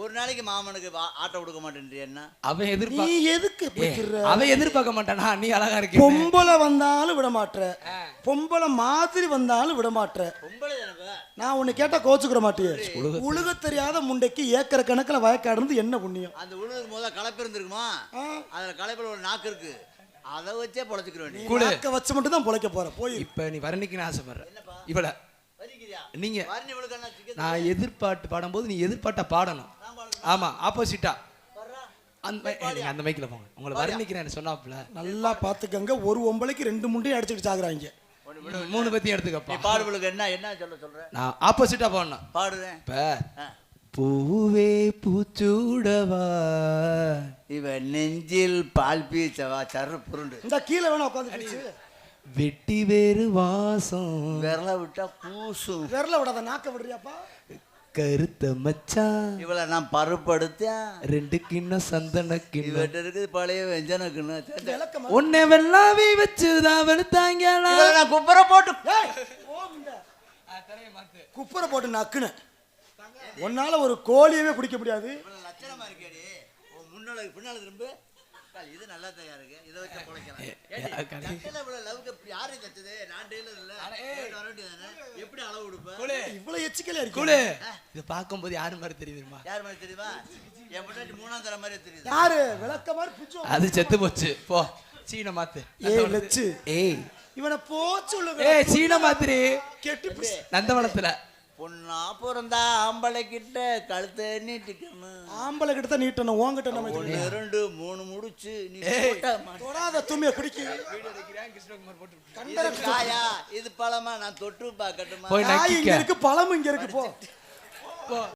ஒரு நாளைக்கு மாமனுக்கு ஆட்டோ கொடுக்க மாட்டேன்றியா என்ன? அவன் நீ எதிர்பார்க்க எதுக்கு இப்படி திர்ற? அவன் எதிர்பார்க்க மாட்டானா? நீ அழகா இருக்க பொம்பளை வந்தாலும் விட மாட்ற பொம்பளை மாதிரி வந்தாலும் விட மாட்ற பொம்பளை நான் உன்னை கேட்டா கோச்சுக்கிற மாட்டியே. உழுக தெரியாத. முண்டைக்கு ஏக்கர் கணக்குல வயக்காடு இருந்து என்ன புண்ணியம்? அந்த உழுவுக்கு முதல்ல கலப்பு இருந்திருக்குமா. அதுல கலப்பில் ஒரு நாக்கு இருக்கு. அதை வச்சே பொழைச்சிக்கிற வேண்டிய கூடு. வச்சு மட்டும் தான் பொழைக்க போற. போய் இப்ப நீ வர்ணிக்கணும் ஆசைப்படுற. இவள வலிக்குதியா நீங்க நான் எதிர்பார்த்து பாடும்போது நீ எதிர்பார்ட்ட பாடணும். ஆமா ஆப்போசிட்டா அந்த மைக்கில் போங்க. உங்களை வர்ணிக்கிறேன் சொன்னாப்புல. நல்லா பாத்துக்கங்க. ஒரு ஒம்பளைக்கு ரெண்டு முண்டையும் அடிச்சுட்டு சாகுறாங்க மூணு பத்தியும் நீ எடுத்துக்கப்பா பாடுபளுக்கு என்ன என்ன சொல்ல சொல்ற? நான் ஆப்போசிட்டா பாடணும். பாடுறேன். இப்ப. பூவே பூச்சூடவா? இவன் நெஞ்சில் பால் பீச்சவா? சர்ற புருண்டு. இந்த கீழே வேணா உட்காந்து வெட்டி வேறு வாசம். விரல விட்டா பூசும். விரல விடாத நாக்க விடுறியாப்பா? கருத்த மச்சான் இவளை நான் பருப்படுத்தேன். ரெண்டு கிண்ணம் சந்தன கிண்ணம் இவட்ட இருக்குது பழைய வெஞ்சனக்குன்னு விளக்க உன்னை வெள்ளாவே வச்சுதான் வெளுத்தாங்களா இவளை நான் குப்பரை போட்டு குப்பரை போட்டு நக்குன. உன்னால ஒரு கோழியவே பிடிக்க முடியாது. லட்சணமா இருக்கேடி உன் முன்னால பின்னால திரும்ப. இது நல்லா தயாரா இருக்கு இதை வச்சு பொழைக்கலாம். யாரு தச்சது நான் டெய்லர் இல்ல. கேட்டு வர வேண்டியதுதானே? எப்படி அளவு கொடுப்ப இவ்வளவு எச்சிக்கலையா இருக்கு இது பார்க்கும்போது யாரு மாதிரி தெரியுமா யார் மாதிரி தெரியுமா? என் முன்னாடி மூணாம் தர மாதிரி தெரியுது. யாரு? விளக்க மாதிரி பிச்சு அது செத்து போச்சு. போ சீன மாத்து. ஏய் ஏய். இவனை போச்சு ஏய் சீன மாத்திரி கெட்டி. நந்தவனத்துல. பொண்ணா பிறந்தா ஆம்பளை கிட்ட கழுத்தை நீட்டிக்கணும். ஆம்பளை கிட்ட தான் நீட்டணும் உன்கிட்ட நம்ம ஒண்ணு ரெண்டு மூணு முடிச்சு நீ. தொடாத தும்மிய குடிக்க இது காயா? இது பழமா? நான் தொட்டு பார்க்கட்டுமா? இங்க இருக்கு பழம் இங்க இருக்கு போ.